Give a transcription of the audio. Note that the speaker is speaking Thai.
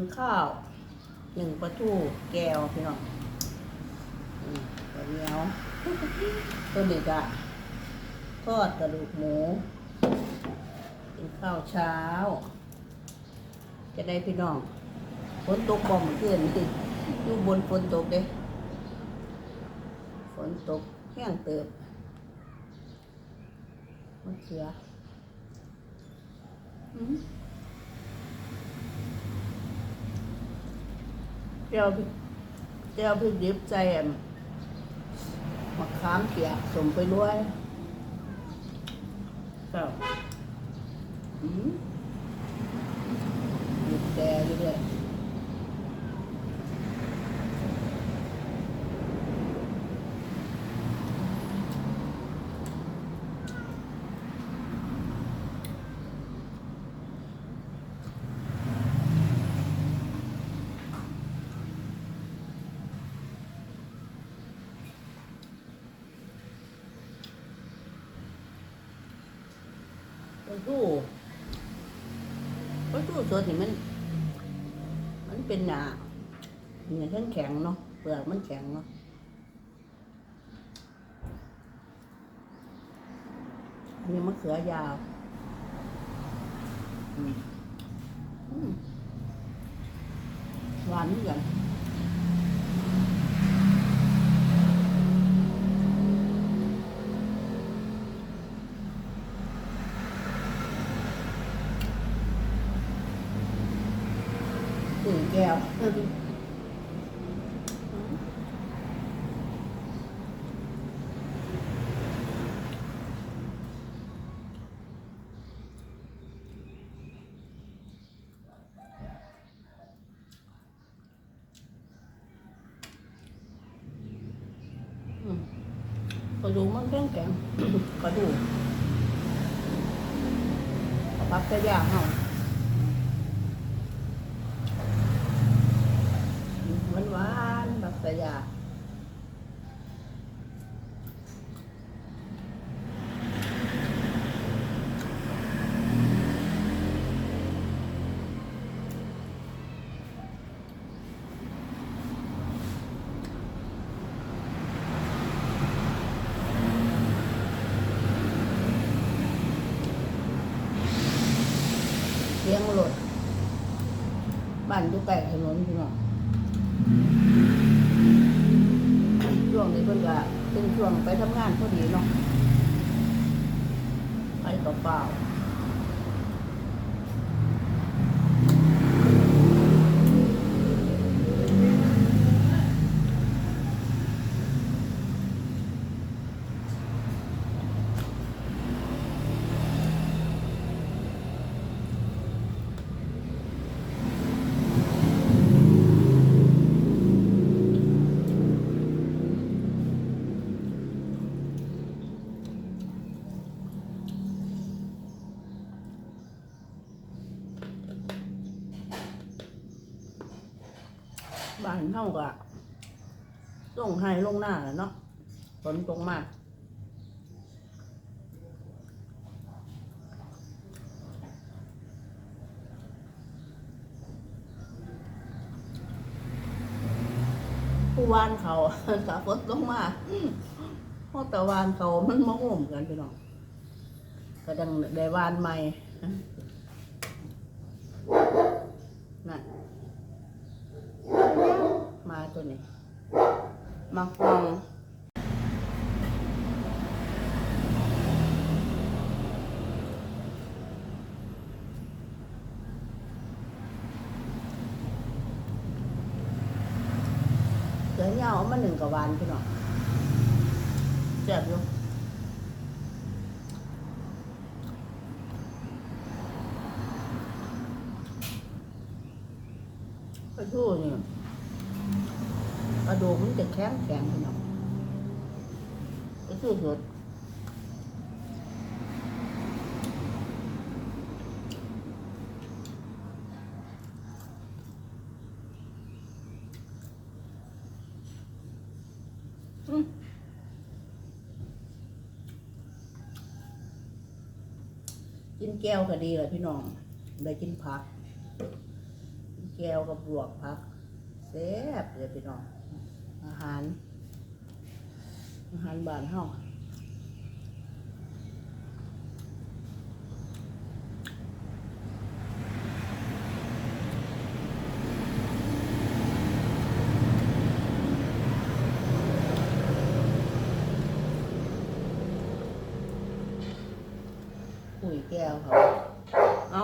นข้าวหนึ่งปลาทูแก้วพี่น้องอืมข้วเหนียวตัวนี้ก็ทอดกระดูกหมูกินข้าวเช้า จะได้พี่น้องฝนตกบ่เมื่อคืนนี่อยู่บนฝนตกเด้ฝนตกแห้งเติบมะเขือ เจ้าพริกเจ้าพริกดิบใจอันมะขามเปียกสมไปด้วยเจ้าอืมบีบแต่อยู่เลย ปลาทูปลาทูสดนี่มัน มันเป็นหนาเนื้อทั้งแข็งเนาะเปลือกมันแข็งเนาะอันนี้มะเขือยาวหวานเหมือนกัน แก้วอืมกระดูกมันแข็งแข็งกระดูกเอาพักจะยากเฮาหวานหวานๆบักแต่ยาเลี้ยงรถ บ้านอยู่ใกล้ถนนพี่น้องช่วงนี้เพิ่นก็เป็นช่วงไปทำงานพอดีเนาะไปกับเปล่า บ้านเฮาก็ส่งให้ลงหน้าแหละเนาะฝนตกมากผู้วานเขาถ้าฝนตกมาพราะแต่วานเขามันมาห่มกันพี่น้องก็ดังได้วานใหม่นั่น มาตัวนี้มาฟองเสือเหยาเอามาหนึ่งกับวานพี่น้องเจ็บอยู่กระทู้เนี่ยก ระดูกมันจะแข็งแข็งพี่น้องก็คือสดอืมกินแก้วก็ดีเลยพี่น้องได้กินผัก กินแก้วกับบวกพักแซ่บเลยพี่น้อง อาหาร อาหารบ้านเฮาปุ๋ยแก้วเขาเอา